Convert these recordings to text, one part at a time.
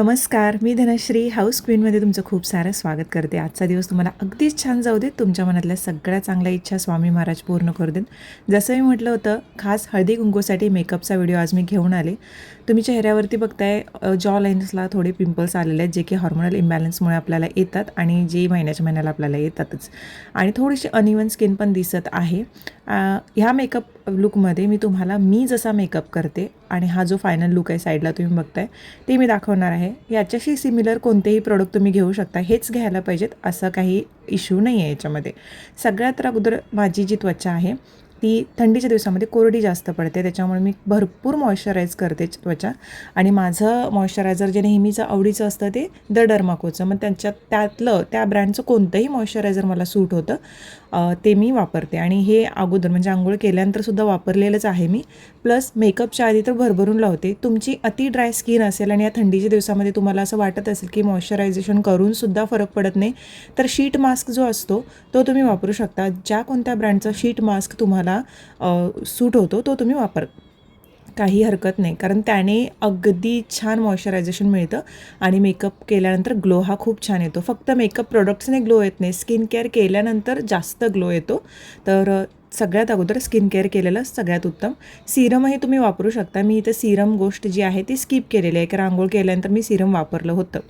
नमस्कार मी धनश्री हाऊस क्वीनमध्ये तुमचं खूप सारं स्वागत करते. आजचा दिवस तुम्हाला अगदीच छान जाऊ देत. तुमच्या मनातल्या सगळ्या चांगल्या इच्छा स्वामी महाराज पूर्ण करू देत. जसं मी म्हटलं होतं खास हळदी कुंकूसाठी मेकअपचा व्हिडिओ आज मी घेऊन आले. तुम्ही चेहऱ्यावरती बघताय जॉ लाईन्सला थोडे पिंपल्स आलेले आहेत जे की हॉर्मोनल इम्बॅलन्समुळे आपल्याला येतात आणि जे महिन्याच्या महिन्याला आपल्याला येतातच. आणि थोडीशी अनइवन स्किन पण दिसत आहे. ह्या मेकअप लुकमध्ये मी तुम्हाला मी जसा मेकअप करते आणि हा जो फायनल लुक आहे साईडला तुम्ही बघताय ते मी दाखवणार आहे. याच्याशी सिमिलर कोणतेही प्रोडक्ट तुम्ही घेऊ शकता हेच घ्यायला पाहिजेत असं काही इश्यू नाही आहे याच्यामध्ये. सगळ्यात अगोदर माझी जी त्वचा आहे ती थंडीच्या दिवसामध्ये कोरडी जास्त पडते. त्याच्यामुळे मी भरपूर मॉइश्चराईज करते त्वचा. आणि माझं मॉइश्चरायझर जे नेहमीचं आवडीचं असतं ते द डर्माकोचं मग त्यांच्यात त्यातलं त्या ब्रँडचं कोणतंही मॉइश्चरायझर मला सूट होतं ते मी वापरते. आणि हे अगोदर म्हणजे आंघोळ केल्यानंतरसुद्धा वापरलेलंच आहे मी. प्लस मेकअपच्या आधी तर भरभरून लावते. तुमची अति ड्राय स्किन असेल आणि या थंडीच्या दिवसामध्ये तुम्हाला असं वाटत असेल की मॉइश्चरायझेशन करूनसुद्धा फरक पडत नाही तर शीट मास्क जो असतो तो तुम्ही वापरू शकता. ज्या कोणत्या ब्रँडचा शीट मास्क तुम्हाला सूट होतो तो तुम्ही वापर. काही हरकत नाही. कारण त्याने अगदी छान मॉइश्चरायझेशन मिळतं आणि मेकअप केल्यानंतर ग्लो हा खूप छान येतो. फक्त मेकअप प्रोडक्ट्सने ग्लो येत नाही. स्किन केअर केल्यानंतर जास्त ग्लो येतो. तर सगळ्यात अगोदर स्किन केअर केलेलं सगळ्यात उत्तम. सिरमही तुम्ही वापरू शकता. मी इथं सिरम गोष्ट जी आहे ती स्किप केलेली आहे. कारण आंघोळ केल्यानंतर मी सिरम वापरलं होतं.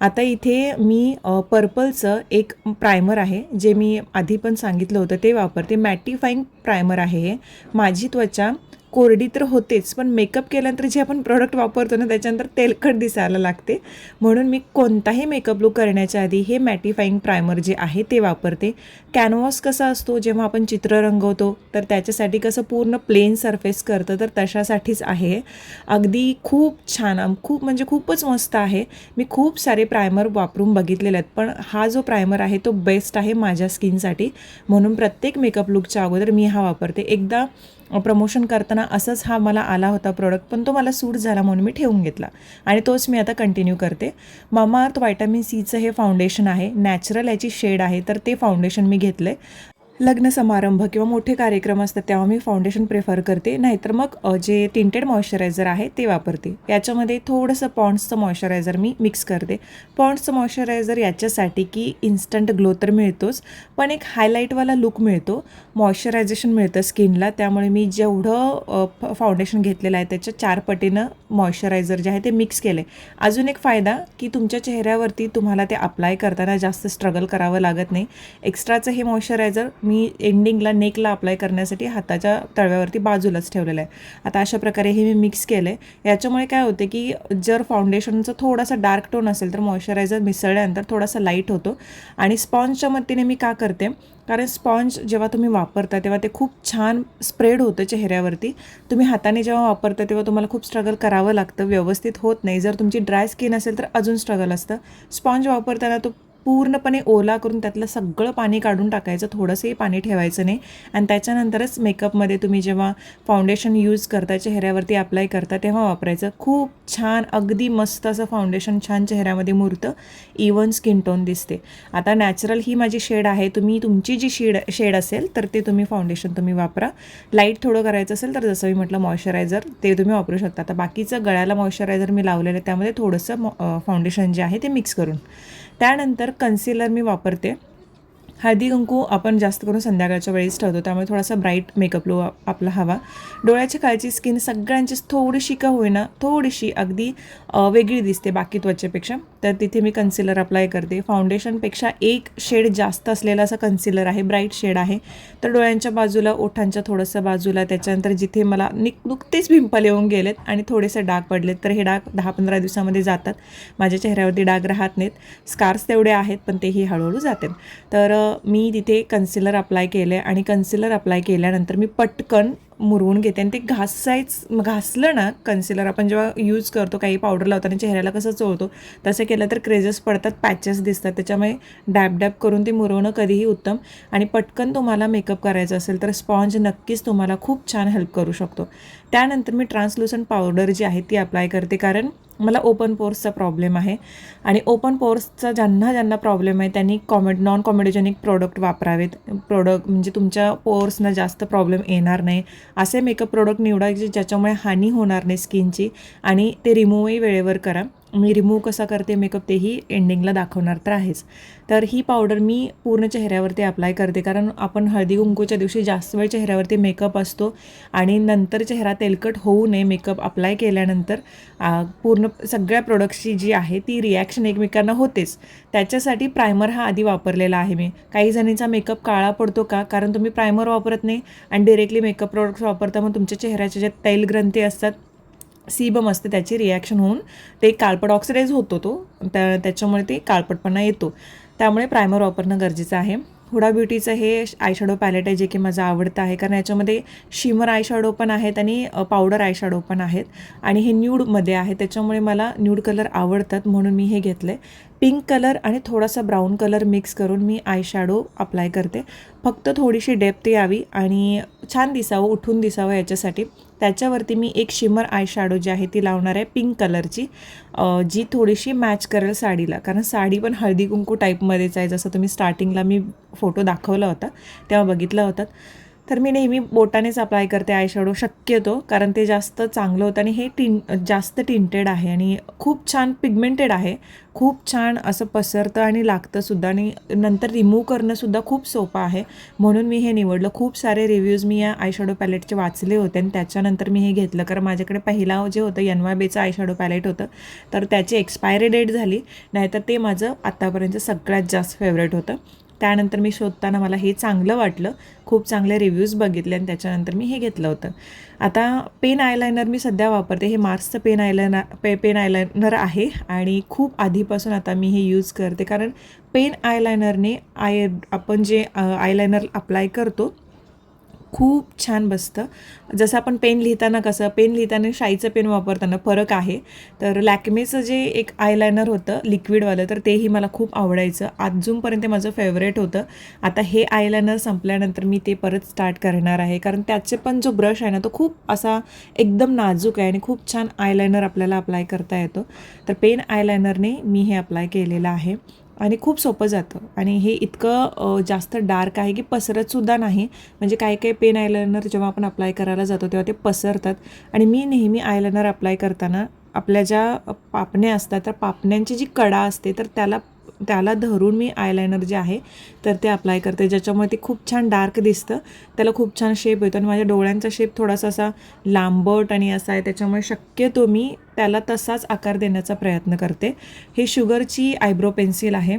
आता इथे मी पर्पलचं एक प्रायमर आहे जे मी आधी पण सांगितलं होतं ते वापरते. मॅटिफाईंग प्रायमर आहे हे. माझी त्वचा कोरडी तर होतेच पण मेकअप केल्यानंतर जे आपण प्रोडक्ट वापरतो ना त्याच्यानंतर तेलकट दिसायला लागते. म्हणून मी कोणताही मेकअप लुक करण्याच्या आधी हे मॅटिफाईंग प्रायमर जे आहे ते वापरते. कॅनव्हास कसा असतो जेव्हा आपण चित्र रंगवतो तर त्याच्यासाठी कसं पूर्ण प्लेन सरफेस करतं तर तशासाठीच आहे. अगदी खूप छान खूप म्हणजे खूपच मस्त आहे. मी खूप सारे प्रायमर वापरून बघितलेले आहेत पण हा जो प्रायमर आहे तो बेस्ट आहे माझ्या स्किनसाठी म्हणून प्रत्येक मेकअप लुकच्या अगोदर मी हा वापरते. एकदा प्रमोशन करताना असंच हा मला आला होता प्रोडक्ट पण तो मला सूट झाला म्हणून मी ठेवून घेतला. आणि तोच मी आता कंटिन्यू करते. मामाअर्थ व्हायटामिन सीचं हे फाउंडेशन आहे. नॅचरल याची शेड आहे तर ते फाउंडेशन मी घेतलं आहे लग्न समारंभ किंवा मोठे कार्यक्रम असतात तेव्हा मी फाउंडेशन प्रेफर करते. नाहीतर मग जे टिंटेड मॉइश्चरायझर आहे ते वापरते. याच्यामध्ये थोडंसं पॉन्ड्सचं मॉइश्चरायझर मी मिक्स करते. पॉन्ड्सचं मॉइश्चरायझर याच्यासाठी की इन्स्टंट ग्लो तर मिळतोच पण एक हायलाईटवाला लुक मिळतो. मॉइश्चरायझेशन मिळतं स्किनला त्यामुळे मी जेवढं फ- फाउंडेशन घेतलेलं आहे त्याच्या चार पटीनं मॉइश्चरायझर जे आहे ते मिक्स केले अजून एक फायदा की तुमच्या चेहऱ्यावरती तुम्हाला ते अप्लाय करताना जास्त स्ट्रगल करावं लागत नाही. एक्स्ट्राचं हे मॉइश्चरायझर मी एंडिंगला नेकला अप्लाय करण्यासाठी हाताच्या तळव्यावरती बाजूलाच ठेवलेलं आहे. आता अशा प्रकारे हे मी मिक्स केलं आहे याच्यामुळे काय होते की जर फाउंडेशनचं थोडासा डार्क टोन असेल तर मॉइश्चरायझर मिसळल्यानंतर थोडासा लाइट होतो. आणि स्पॉन्जच्या मदतीने मी का करते? कारण स्पॉन्ज जेव्हा तुम्ही वापरता तेव्हा ते खूप छान स्प्रेड होतं चेहऱ्यावरती. तुम्ही हाताने जेव्हा वापरता तेव्हा तुम्हाला खूप स्ट्रगल करावं लागतं. व्यवस्थित होत नाही. जर तुमची ड्राय स्किन असेल तर अजून स्ट्रगल असतं. स्पॉन्ज वापरताना तो पूर्णपणे ओला करून त्यातलं सगळं पाणी काढून टाकायचं थोडंसंही पाणी ठेवायचं नाही. आणि त्याच्यानंतरच मेकअपमध्ये तुम्ही जेव्हा फाउंडेशन यूज करता चेहऱ्यावरती अप्लाय करता तेव्हा वापरायचं. खूप छान अगदी मस्त असं फाउंडेशन छान चेहऱ्यामध्ये मुरतं इवन स्किन टोन दिसते. आता नॅचरल ही माझी शेड आहे तुम्ही तुमची जी शेड शेड असेल तर ते तुम्ही फाउंडेशन तुम्ही वापरा. लाइट थोडं करायचं असेल तर जसं मी म्हटलं मॉइश्चरायझर ते तुम्ही वापरू शकता. आता बाकीचं गळ्याला मॉइश्चरायझर मी लावलेलं आहे त्यामध्ये थोडंसं मॉ फाउंडेशन जे आहे ते मिक्स करून. त्यानंतर कन्सिलर मी वापरते. हळदी कंकू आपण जास्त करून संध्याकाळच्या वेळेस ठेवतो. त्यामुळे थोडासा ब्राईट मेकअप लो आपला हवा. डोळ्याच्या खालची स्किन सगळ्यांचीच थोडीशी का होईना थोडीशी अगदी वेगळी दिसते बाकी त्वचेपेक्षा. तर तिथे मी कन्सिलर अप्लाय करते. फाउंडेशनपेक्षा एक शेड जास्त असलेला असा कन्सिलर आहे ब्राईट शेड आहे. तर डोळ्यांच्या बाजूला ओठांच्या थोडंसं बाजूला त्याच्यानंतर जिथे मला निक नुकतेच पिंपल येऊन गेलेत आणि थोडेसे डाग पडलेत तर हे डाग दहा पंधरा दिवसामध्ये जातात. माझ्या चेहऱ्यावरती डाग राहत नाहीत. स्कार्स तेवढे आहेत पण तेही हळूहळू जातात. तर मी तिथे कन्सिलर अप्लाय केलं आहे आणि कन्सिलर अप्लाय केल्यानंतर मी पटकन मुरवून घेते आणि ते घासायच घासलं ना कन्सिलर आपण जेव्हा यूज करतो काही पावडर लावताना चेहऱ्याला कसं चोळतो तसं केलं तर क्रेजेस पडतात पॅचेस दिसतात. त्याच्यामुळे डॅब डॅब करून ते मुरवणं कधीही उत्तम. आणि पटकन तुम्हाला मेकअप करायचं असेल तर स्पॉन्ज नक्कीच तुम्हाला खूप छान हेल्प करू शकतो. त्यानंतर मी ट्रान्सलुसंट पावडर जी आहे ती अप्लाय करते कारण मला ओपन पोर्सचा प्रॉब्लेम आहे. आणि ओपन पोर्सचा ज्यांना ज्यांना प्रॉब्लेम आहे त्यांनी कॉमेड नॉन कॉमेडिजेनिक प्रोडक्ट वापरावेत. प्रोडक्ट म्हणजे तुमच्या पोर्सना जास्त प्रॉब्लेम येणार नाही. असे मेकअप प्रोडक्ट निवडायचे ज्याच्यामुळे हानी होणार नाही स्किनची आणि ते रिमूव्हही वेळेवर करा. मी रिमूव्ह कसा करते मेकअप तेही एंडिंगला दाखवणार तर आहेच. तर ही पावडर मी पूर्ण चेहऱ्यावरती अप्लाय करते. कारण आपण हळदी कुंकूच्या दिवशी जास्त वेळ चेहऱ्यावरती मेकअप असतो आणि नंतर चेहरा तेलकट होऊ नये मेकअप अप्लाय केल्यानंतर पूर्ण सगळ्या प्रोडक्ट्सची जी आहे ती रिॲक्शन एकमेकांना होतेच. त्याच्यासाठी प्रायमर हा आधी वापरलेला आहे मी. काही जणींचा मेकअप काळा पडतो का? कारण तुम्ही प्रायमर वापरत नाही आणि डिरेक्टली मेकअप प्रोडक्ट्स वापरता मग तुमच्या चेहऱ्याच्या ज्या तैलग्रंथी असतात सीबम असते त्याची रिॲक्शन होऊन ते काळपट ऑक्सिडाईज होतो तो. त्या त्याच्यामुळे ते काळपटपणा येतो. त्यामुळे प्रायमर वापरणं गरजेचं आहे. हुडा ब्युटीचं हे आय शॅडो पॅलेट आहे जे की माझं आवडतं आहे. कारण याच्यामध्ये शिमर आय शॅडो पण आहेत आणि पावडर आय शॅडो पण आहेत. आणि हे न्यूडमध्ये आहे. त्याच्यामुळे मला न्यूड कलर आवडतात म्हणून मी हे घेतलं आहे पिंक कलर आणि थोडासा ब्राऊन कलर मिक्स करून मी आय शॅडो अप्लाय करते. फक्त थोडीशी डेप्थ यावी आणि छान दिसावं उठून दिसावं याच्यासाठी. त्याच्यावरती मी एक शिमर आय शॅडो जी आहे ती लावणार आहे पिंक कलरची जी थोडीशी मॅच करेल साडीला. कारण साडी पण हळदी कुंकू टाईपमध्येच आहे. जसं तुम्ही स्टार्टिंगला मी फोटो दाखवला होता तेव्हा बघितला होता. तर मी नेहमी बोटानेच अप्लाय करते आय शॅडो शक्यतो कारण ते जास्त चांगलं होतं आणि हे टिन जास्त टिंटेड आहे आणि खूप छान पिगमेंटेड आहे. खूप छान असं पसरतं आणि लागतंसुद्धा आणि नंतर रिमूव्ह करणंसुद्धा खूप सोपं आहे. म्हणून मी हे निवडलं. खूप सारे रिव्ह्यूज मी या आय शॅडो पॅलेटचे वाचले होते आणि त्याच्यानंतर मी हे घेतलं. कारण माझ्याकडे पहिला जे होतं एन वाय बेचं आय शॅडो पॅलेट होतं. तर त्याची एक्सपायरी डेट झाली. नाहीतर ते माझं आत्तापर्यंत सगळ्यात जास्त फेवरेट होतं. त्यानंतर मी शोधताना मला हे चांगलं वाटलं. खूप चांगले रिव्ह्यूज बघितले आणि त्याच्यानंतर मी हे घेतलं होतं. आता पेन आयलायनर मी सध्या वापरते. हे मार्सचं पेन आयलायनर पे पेन आयलायनर आहे आणि खूप आधीपासून आता मी हे यूज करते. कारण पेन आयलायनरने आय आपण जे आयलायनर अप्लाय करतो खूप छान बसतं. जसं आपण पेन लिहिताना कसं पेन लिहिताना शाईचं पेन वापरताना फरक आहे. तर लॅक्मेचं जे एक आयलायनर होतं लिक्विडवालं तर तेही मला खूप आवडायचं. अजूनपर्यंत ते माझं फेवरेट होतं. आता हे आयलायनर संपल्यानंतर मी ते परत स्टार्ट करणार आहे. कारण त्याचे पण जो ब्रश आहे ना तो खूप असा एकदम नाजूक आहे आणि खूप छान आयलायनर आपल्याला अप्लाय करता येतो. तर पेन आयलायनरने मी हे अप्लाय केलेलं आहे. आणि खूप सोपं जातं. आणि हे इतकं जास्त डार्क आहे की पसरतसुद्धा नाही. म्हणजे काही काही पेन आयलायनर जेव्हा आपण अप्लाय करायला जातो तेव्हा ते पसरतात. आणि मी नेहमी आयलायनर अप्लाय करताना आपल्या ज्या पापण्या असतात तर पापण्यांची जी कडा असते तर त्याला त्याला धरून मी आयलायनर जे आहे तर ते अप्लाय करते. ज्याच्यामुळे ते खूप छान डार्क दिसतं. त्याला खूप छान शेप येतो. आणि माझ्या डोळ्यांचा शेप थोडासा असा लांबट आणि असा आहे. त्याच्यामुळे शक्यतो मी त्याला तसाच आकार देण्याचा प्रयत्न करते. हे शुगरची आयब्रो पेन्सिल आहे.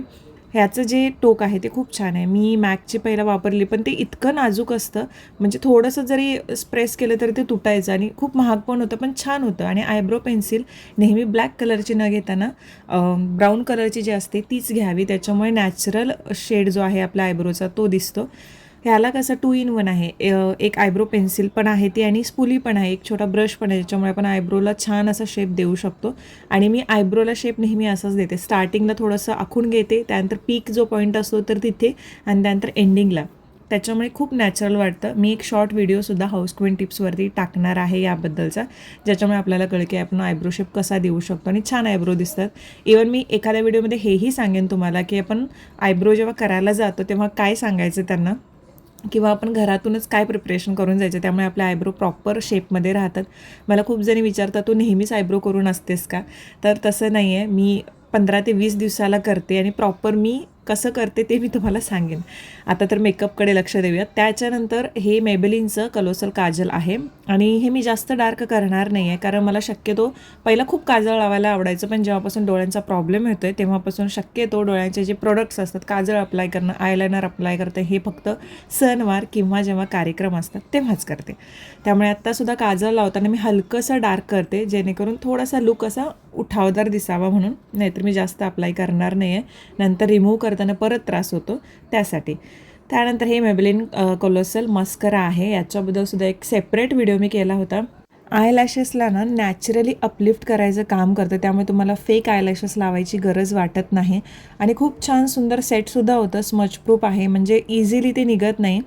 ह्याचं जे टोक आहे ते खूप छान आहे. मी मॅकची पहिला वापरली पण ते इतकं नाजूक असतं. म्हणजे थोडंसं जरी स्प्रेस केलं तरी ते तुटायचं आणि खूप महाग पण होतं पण छान होतं. आणि आयब्रो पेन्सिल नेहमी ब्लॅक कलरची न घेताना ब्राऊन कलरची जी असते तीच घ्यावी. त्याच्यामुळे नॅचरल शेड जो आहे आपल्या आयब्रोचा तो दिसतो. ह्याला कसं टू इन वन आहे. एक आयब्रो पेन्सिल पण आहे ती आणि स्पुली पण आहे. एक छोटा ब्रश पण आहे ज्याच्यामुळे आपण आयब्रोला छान असा शेप देऊ शकतो. आणि मी आयब्रोला शेप नेहमी असाच देते. स्टार्टिंगला थोडंसं आखून घेते त्यानंतर पीक जो पॉईंट असतो तर तिथे आणि त्यानंतर एंडिंगला त्याच्यामुळे खूप नॅचरल वाटतं. मी एक शॉर्ट व्हिडिओसुद्धा हाऊस क्वीन टिप्सवरती टाकणार आहे याबद्दलचा ज्याच्यामुळे आपल्याला कळेल की आपण आयब्रो शेप कसा देऊ शकतो आणि छान आयब्रो दिसतात. इवन मी एखाद्या व्हिडिओमध्ये हेही सांगेन तुम्हाला की आपण आयब्रो जेव्हा करायला जातो तेव्हा काय सांगायचं त्यांना? किंवा आपण घरातूनच काय प्रिपरेशन करून जायचं त्यामुळे आपले आयब्रो प्रॉपर शेपमध्ये राहतात. मला खूप जणी विचारतात तू नेहमीच आयब्रो करून असतेस का? तर तसं नाही आहे मी पंधरा ते वीस दिवसाला करते आणि प्रॉपर मी कसं करते ते मी तुम्हाला सांगेन. आता तर मेकअपकडे लक्ष देऊयात. त्याच्यानंतर हे मेबेलिनचं कलोसल काजल आहे. आणि हे मी जास्त डार्क करणार नाही आहे कारण मला शक्यतो पहिला खूप काजळ लावायला आवडायचं पण जेव्हापासून डोळ्यांचा प्रॉब्लेम येतो आहे तेव्हापासून शक्यतो डोळ्यांचे जे प्रोडक्ट्स असतात काजळ अप्लाय करणं आयलायनर अप्लाय करते हे फक्त सणवार किंवा जेव्हा कार्यक्रम असतात तेव्हाच करते. त्यामुळे आत्तासुद्धा काजळ लावताना मी हलकंसं डार्क करते जेणेकरून थोडासा लुक असा उठावदार दिसावा म्हणून. नाहीतर मी जास्त अप्लाय करणार नाही आहे नंतर रिमूव्ह करताना परत त्रास होतो त्यासाठी. त्यानंतर हे मेबलिन कोलोसल मस्करा आहे. याच्याबद्दलसुद्धा एक सेपरेट व्हिडिओ मी केला होता. आय लॅशेसला ना नॅचरली अपलिफ्ट करायचं काम करतं. त्यामुळे तुम्हाला फेक आय लॅशेस लावायची गरज वाटत नाही. आणि खूप छान सुंदर सेटसुद्धा होतं. स्मच प्रूफ आहे. म्हणजे इझिली ते निघत नाही.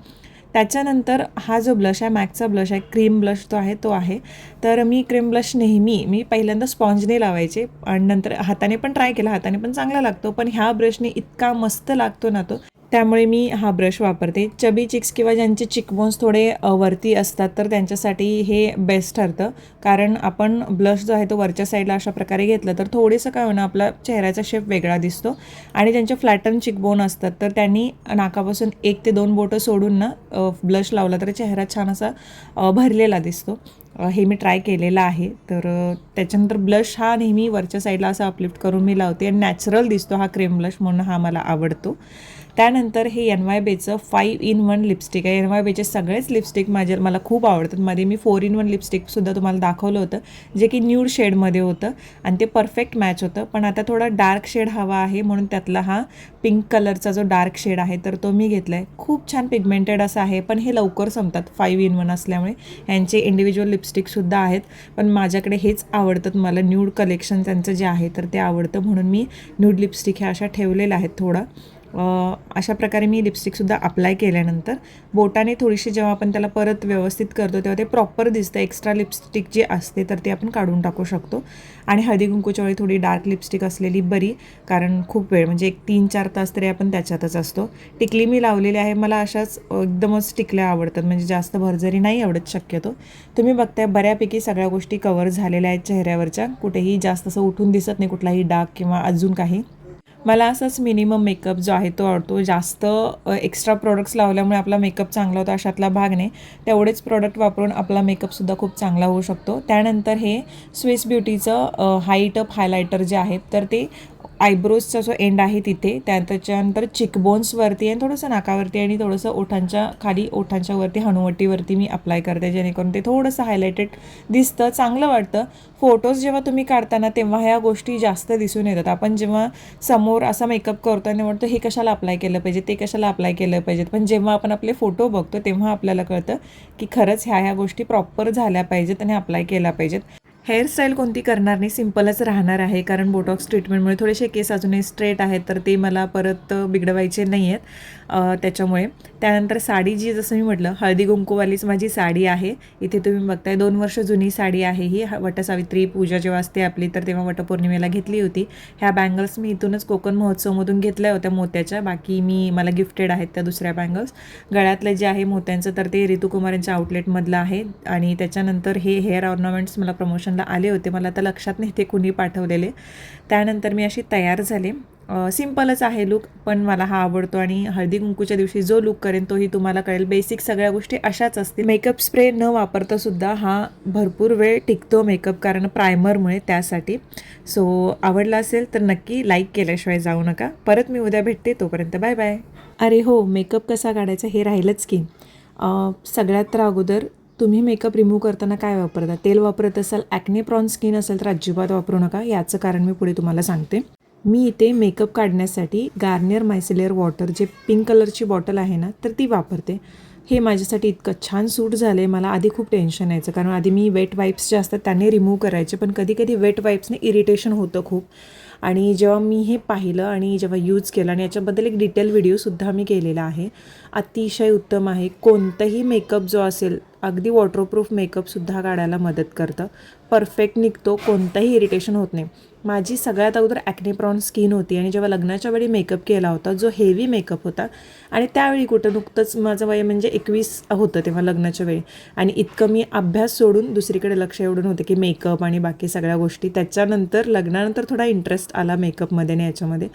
त्याच्यानंतर हा जो ब्लश आहे मॅकचा ब्लश आहे क्रीम ब्लश तो आहे तो आहे. तर मी क्रीम ब्लश नेहमी मी पहिल्यांदा स्पॉन्जने लावायचे. आणि नंतर हाताने पण ट्राय केला हाताने पण चांगला लागतो. पण ह्या ब्रशने इतका मस्त लागतो ना तो. त्यामुळे मी हा ब्रश वापरते. चबी चिक्स किंवा ज्यांचे चिकबोन्स थोडे वरती असतात तर त्यांच्यासाठी हे बेस्ट ठरतं. कारण आपण ब्लश जो आहे तो वरच्या साईडला अशा प्रकारे घेतलं तर थोडंसं काय होणं आपला चेहऱ्याचा शेप वेगळा दिसतो. आणि त्यांचे फ्लॅटन चिकबोन असतात तर त्यांनी नाकापासून एक ते दोन बोटं सोडून ना ब्लश लावला तर चेहरा छान असा भरलेला दिसतो. हे मी ट्राय केलेलं आहे. तर त्याच्यानंतर ब्लश हा नेहमी वरच्या साईडला असा अपलिफ्ट करून मी लावते. आणि नॅचरल दिसतो हा क्रीम ब्लश म्हणून हा मला आवडतो. त्यानंतर हे एन वाय बेचं फाईव्ह इन वन लिपस्टिक आहे. एन वाय बेचे सगळेच लिपस्टिक माझे मला खूप आवडतात. मध्ये मी फोर इन वन लिपस्टिकसुद्धा तुम्हाला दाखवलं होतं जे की न्यूड शेडमध्ये होतं आणि ते परफेक्ट मॅच होतं. पण आता थोडा डार्क शेड हवा आहे म्हणून त्यातला हा पिंक कलरचा जो डार्क शेड आहे तर तो मी घेतला आहे खूप छान पिगमेंटेड असा आहे पण हे लवकर संपतात. फाईव्ह इन वन असल्यामुळे यांचे इंडिव्हिज्युअल लिपस्टिकसुद्धा आहेत. पण माझ्याकडे हेच आवडतात. मला न्यूड कलेक्शन त्यांचं जे आहे तर ते आवडतं म्हणून मी न्यूड लिपस्टिक ह्या अशा ठेवलेल्या आहेत थोडं. अशा प्रकारे मी लिपस्टिकसुद्धा अप्लाय केल्यानंतर बोटाने थोडीशी जेव्हा आपण त्याला परत व्यवस्थित करतो तेव्हा ते प्रॉपर दिसतं. एक्स्ट्रा लिपस्टिक जी असते तर ती आपण काढून टाकू शकतो. आणि हळदी कुंकूच्या वेळी थोडी डार्क लिपस्टिक असलेली बरी कारण खूप वेळ म्हणजे एक तीन चार तास तरी आपण त्याच्यातच असतो. टिकली मी लावलेली आहे मला अशाच एकदमच टिकल्या आवडतात. म्हणजे जास्त भरजरी नाही आवडत शक्यतो. तुम्ही बघताय बऱ्यापैकी सगळ्या गोष्टी कवर झालेल्या आहेत चेहऱ्यावरच्या. कुठेही जास्त असं उठून दिसत नाही कुठलाही डाग किंवा अजून काही. मला असंच मिनिमम मेकअप जो आहे तो आवडतो. जास्त एक्स्ट्रा प्रोडक्ट्स लावल्यामुळे आपला मेकअप चांगला होतो अशातला भाग नाही. तेवढेच प्रोडक्ट वापरून आपला मेकअपसुद्धा खूप चांगला होऊ शकतो. त्यानंतर हे स्विस ब्युटीचं हाईट अप हायलायटर जे आहे तर ते आयब्रोजचा जो एंड आहे तिथे त्या त्याच्यानंतर चिकबोन्सवरती आणि थोडंसं नाकावरती आणि थोडंसं ओठांच्या खाली ओठांच्या वरती हनुवटीवरती मी अप्लाय करते जेणेकरून ते थोडंसं हायलायटेड दिसतं चांगलं वाटतं. फोटोज जेव्हा तुम्ही काढताना तेव्हा ह्या गोष्टी जास्त दिसून येतात. आपण जेव्हा समोर असा मेकअप करतो आणि म्हणतो हे कशाला अप्लाय केलं पाहिजे? ते कशाला अप्लाय केलं पाहिजेत पण जेव्हा आपण आपले फोटो बघतो तेव्हा आपल्याला कळतं की खरंच ह्या ह्या गोष्टी प्रॉपर झाल्या पाहिजेत आणि अप्लाय केल्या पाहिजेत. हेअरस्टाईल कोणती करणार नाही सिम्पलच राहणार आहे. कारण बोटॉक्स ट्रीटमेंटमुळे थोडेसे केस अजूनही स्ट्रेट आहेत तर ते मला परत बिघडवायचे नाही आहेत त्याच्यामुळे. त्यानंतर साडी जी जसं मी म्हटलं हळदी कुंकूवालीच माझी साडी आहे. इथे तुम्ही बघताय दोन वर्ष जुनी साडी आहे ही. वटसावित्री पूजा जेव्हा असते आपली तर तेव्हा वटपौर्णिमेला घेतली होती. ह्या बँगल्स मी इथूनच कोकण महोत्सवमधून घेतल्या होत्या मोत्याच्या. बाकी मी मला गिफ्टेड आहेत त्या दुसऱ्या बँगल्स. गळ्यातलं जे आहे मोत्यांचं तर ते ऋतुकुमार यांच्या आउटलेटमधलं आहे. आणि त्याच्यानंतर हे हेअर ऑर्नामेंट्स मला प्रमोशनला आले होते. मला आता लक्षात नाही ते कुणी पाठवलेले. त्यानंतर मी अशी तयार झाले. सिम्पलच आहे लुक पण मला हा आवडतो आणि हळदी कुंकूच्या दिवशी जो लुक करेन तोही तुम्हाला कळेल. बेसिक सगळ्या गोष्टी अशाच असतील. मेकअप स्प्रे न वापरता सुद्धा हा भरपूर वेळ टिकतो मेकअप कारण प्रायमरमुळे त्यासाठी. सो आवडला असेल तर नक्की लाईक केल्याशिवाय जाऊ नका. परत मी उद्या भेटते. तोपर्यंत बाय बाय अरे हो मेकअप कसा काढायचा हे राहिलंच की. सगळ्यात तर अगोदर तुम्ही मेकअप रिमूव्ह करताना काय वापरता? तेल वापरत असाल ॲक्ने प्रॉन स्किन असेल तर अजिबात वापरू नका. याचं कारण मी पुढे तुम्हाला सांगते. मी इथे मेकअप काढण्यासाठी गार्नियर मायसेलेअर वॉटर जे पिंक कलरची बॉटल आहे ना तर ती वापरते. हे माझ्यासाठी इतकं छान सूट झालं आहे मला आधी खूप टेन्शन यायचं. कारण आधी मी वेट वाईप्स जे असतात त्याने रिमूव्ह करायचे. पण कधी कधी वेट वाईप्सने इरिटेशन होतं खूप. आणि जेव्हा मी हे पाहिलं आणि जेव्हा यूज केलं आणि याच्याबद्दल एक डिटेल व्हिडिओसुद्धा मी केलेला आहे. अतिशय उत्तम आहे. कोणतंही मेकअप जो असेल अगदी वॉटरप्रूफ मेकअपसुद्धा काढायला मदत करतं. परफेक्ट निघतो. कोणतंही इरिटेशन होत नाही. माझी सगळ्यात अगोदर ॲक्ने प्रॉन स्किन होती आणि जेव्हा लग्नाच्या वेळी मेकअप केला होता जो हेवी मेकअप होता आणि त्यावेळी कुठं नुकतंच माझं वय म्हणजे एकवीस होतं तेव्हा लग्नाच्या वेळी. आणि इतकं मी अभ्यास सोडून दुसरीकडे लक्ष एवढं होतं की मेकअप आणि बाकी सगळ्या गोष्टी. त्याच्यानंतर लग्नानंतर थोडा इंटरेस्ट आला मेकअपमध्ये आणि याच्यामध्ये.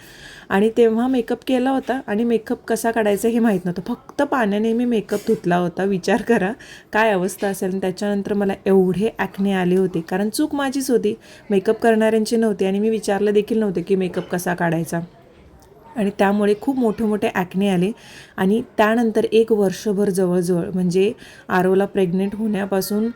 आणि तेव्हा मेकअप केला होता आणि मेकअप कसा काढायचा हे माहीत नव्हतं. फक्त पाण्याने मी मेकअप धुतला होता. विचार करा काय अवस्था असेल? आणि त्याच्यानंतर मला एवढे ॲक्ने आले होते. कारण चूक माझीच होती. मेकअप करणाऱ्यांची नव्हती. आणि मी विचारलं देखील नव्हते की मेकअप कसा काढायचा. आणि त्यामुळे खूप मोठे मोठे ॲक्ने आले. आणि त्यानंतर एक वर्षभर जवळजवळ म्हणजे आरोला प्रेग्नेंट होण्यापासून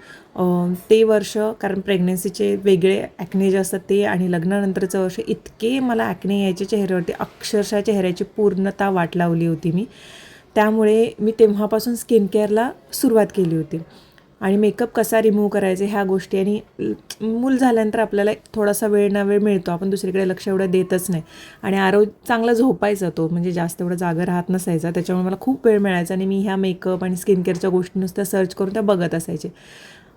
ते वर्ष कारण प्रेग्नन्सीचे वेगळे ॲक्ने जे असतात ते आणि लग्नानंतरचं वर्ष इतके मला ॲक्ने यायचे चेहऱ्यावरती. अक्षरशः चेहऱ्याची पूर्णता वाट लावली होती मी. त्यामुळे मी तेव्हापासून स्किन केअरला सुरुवात केली होती. आणि मेकअप कसा रिमूव्ह करायचे ह्या गोष्टी आणि मूल झाल्यानंतर आपल्याला थोडासा वेळ ना वेळ मिळतो. आपण दुसरीकडे लक्ष एवढं देतच नाही. आणि आरोग्य चांगला झोपायचा तो म्हणजे जास्त एवढं जागा राहत नसायचा. त्याच्यामुळे मला खूप वेळ मिळायचा आणि मी ह्या मेकअप आणि स्किन केअरच्या गोष्टी नुसत्या सर्च करून त्या बघत असायचे.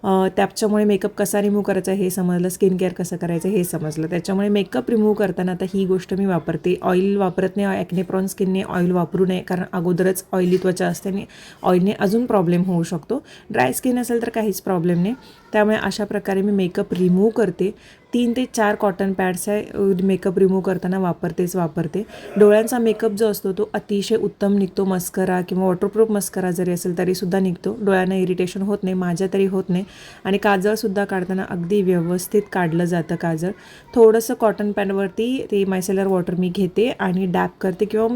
त्याच्यामुळे मेकअप कसा रिमूव्ह करायचा हे समजलं स्किन केअर कसं करायचं हे समजलं. त्याच्यामुळे मेकअप रिमूव्ह करताना आता ही गोष्ट मी वापरते. ऑइल वापरत नाही ॲक्नेप्रॉन स्किनने ऑइल वापरू नये कारण अगोदरच ऑइली त्वचा असते आणि ऑइलने अजून प्रॉब्लेम होऊ शकतो. ड्राय स्किन असेल तर काहीच प्रॉब्लेम नाही. त्यामुळे अशा प्रकारे मी मेकअप रिमूव्ह करते. तीन ते चार कॉटन पॅड्स आहे. मेकअप रिमूव्ह करताना वापरतेच वापरते. डोळ्यांचा मेकअप जो असतो तो अतिशय उत्तम निघतो. मस्करा किंवा वॉटरप्रूफ मस्करा जरी असेल तरीसुद्धा निघतो. डोळ्यांना इरिटेशन होत नाही माझ्या तरी होत नाही. आणि काजळसुद्धा काढताना अगदी व्यवस्थित काढलं जातं काजळ. थोडंसं कॉटन पॅडवरती ते मायसेलर वॉटर मी घेते आणि डॅप करते किंवा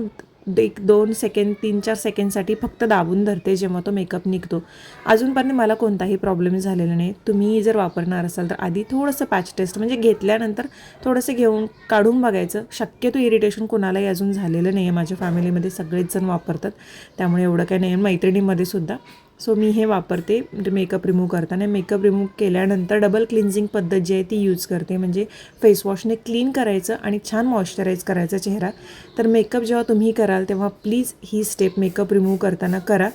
एक दोन सेकंड तीन चार सेकंडसाठी फक्त दाबून धरते जेव्हा तो मेकअप निघतो. अजूनपर्यंत मला कोणताही प्रॉब्लेम झालेला नाही. तुम्ही जर वापरणार असाल तर आधी थोडंसं पॅच टेस्ट म्हणजे घेतल्यानंतर थोडंसं घेऊन काढून बघायचं. शक्यतो इरिटेशन कोणालाही अजून झालेलं नाही आहे माझ्या फॅमिलीमध्ये सगळेच जण वापरतात. त्यामुळे एवढं काही नाही. मैत्रिणीमध्ये सुद्धा सो मी हे वापरते म्हणजे मेकअप रिमूव्ह करताना. मेकअप रिमूव्ह केल्यानंतर डबल क्लिन्झिंग पद्धत जी आहे ती यूज करते. म्हणजे फेसवॉशने क्लीन करायचं आणि छान मॉइश्चराईज करायचा चेहरा. तर मेकअप जेव्हा तुम्ही कराल तेव्हा प्लीज ही स्टेप मेकअप रिमूव्ह करताना करा.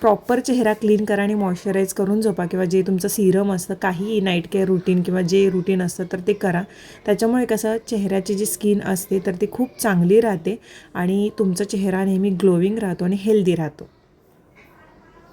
प्रॉपर चेहरा क्लीन करा आणि मॉइश्चराईज करून झोपा किंवा जे तुमचं सिरम असतं काही नाईट केअर रुटीन किंवा जे रुटीन असतं तर ते करा. त्याच्यामुळे कसं चेहऱ्याची जी स्किन असते तर ती खूप चांगली राहते आणि तुमचा चेहरा नेहमी ग्लोविंग राहतो आणि हेल्दी राहतो.